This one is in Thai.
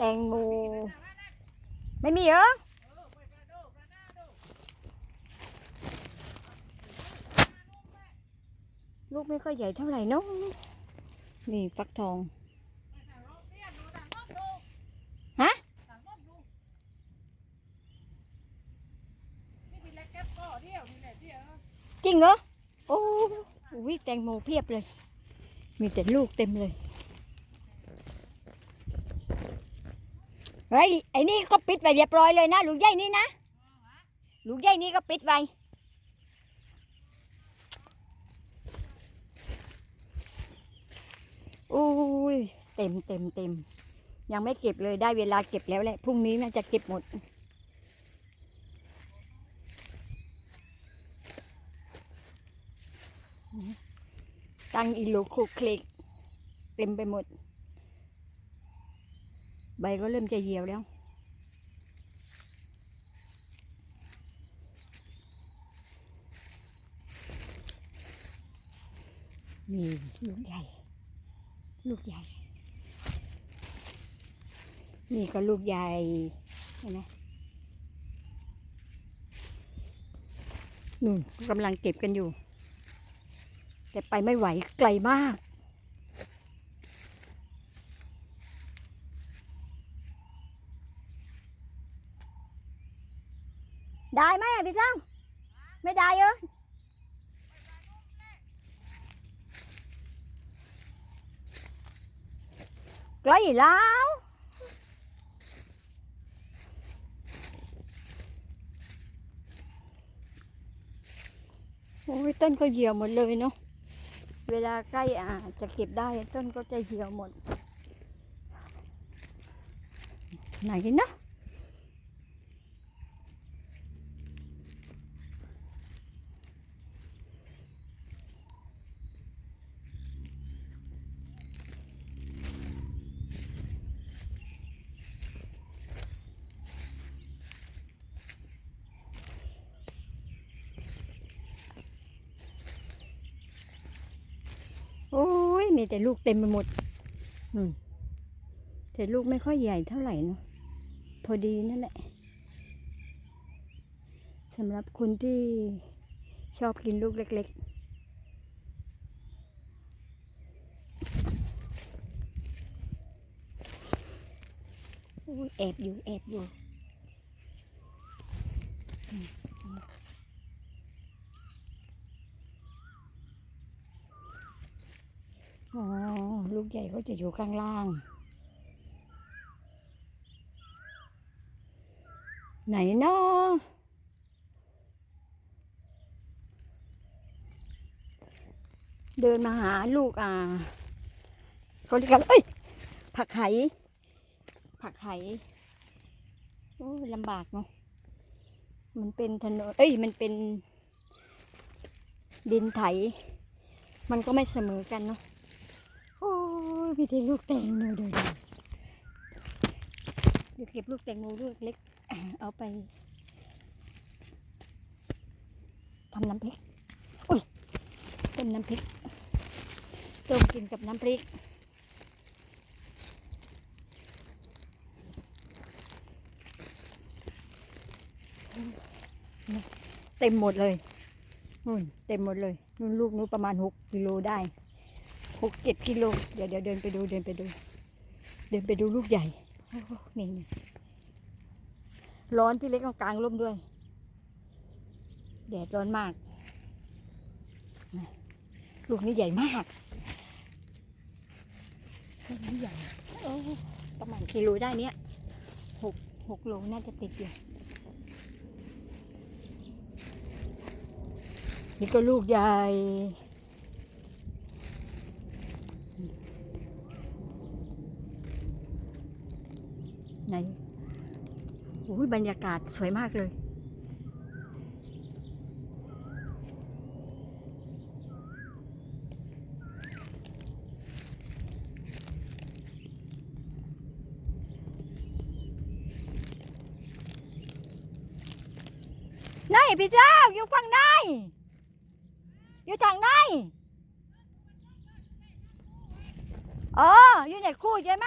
แตงโม ไม่มีเหรอลูกไม่ค่อยใหญ่เท่าไหร่เน้องนี่ฟักทอง ฮะ จริงเหรอ โอ้วิแตงโมเพียบเลย มีแต่ลูกเต็มเลย เฮ้ยไอ้นี่ก็ปิดไว้เรียบร้อยเลยนะลูกใหญ่นี่นะลูกใหญ่นี่ก็ปิดไว้อุ้ยเต็มเต็มเต็มยังไม่เก็บเลยได้เวลาเก็บแล้วแหละพรุ่งนี้น่าจะเก็บหมดตั้งอีโลโคเคลิกเต็มไปหมด ใบก็เริ่มจะเหี่ยวแล้ว นี่ลูกใหญ่ ลูกใหญ่ นี่ก็ลูกใหญ่เห็นไหมนู่นกำลังเก็บกันอยู่ แต่ไปไม่ไหวไกลมาก ได้ไหมอะพี่เจ้าไม่ได้เออไกลแล้วโอ้ยต้นก็เหี่ยวหมดเลยเนาะ เวลาใกล้อ่าจะเก็บได้ต้นก็จะเหี่ยวหมด ไหนนะ โอ้ยมีแต่ลูกเต็มไปหมด อืมแต่ลูกไม่ค่อยใหญ่เท่าไหร่เนาะพอดีนั่นแหละสำหรับคุณที่ชอบกินลูกเล็กๆอุ๊ยแอบอยู่แอบอยู่ อ๋อ ลูกใหญ่ก็จะอยู่ข้างล่าง ไหนเนาะเดินมาหาลูกอ่าเขาเรียกกันเอ้ย ผักไหผักไหโอ้ลำบากเนาะ มันเป็นถนน เอ้ย มันเป็นดินไถ มันก็ไม่เสมอกันเนาะ อ้ยพี่ที่ลูกแตงโมดี๋ยเดี๋ยวเก็บลูกแตงโมลูกเล็ก เอาไปทำน้ำพริกอุ้ยต้มน้ำพริกต้มกินกับน้ำพริกเต็มหมดเลยนู่นเต็มหมดเลยนู่นลูกนู้นประมาณหกกิโลได้ หกเจ็ดกิโล เดี๋ยวเดี๋ยวเดินไปดูเดินไปดู เดินไปดูลูกใหญ่โอ้โหนี่นี่ร้อนที่เล็กกลางร่มด้วย แดดร้อนมาก ลูกนี้ใหญ่มากลูกนี้ใหญ่โอ้ประมาณกิโลได้เนี้ยหกหกโลน่าจะติดอยู่นี่ก็ลูกใหญ่ ไหนโอ้ยบรรยากาศสวยมากเลยไหนพี่เจ้าอยู่ฝั่งไหนอยู่ทางไหนอ๋ออยู่ในคู่ใช่ไหม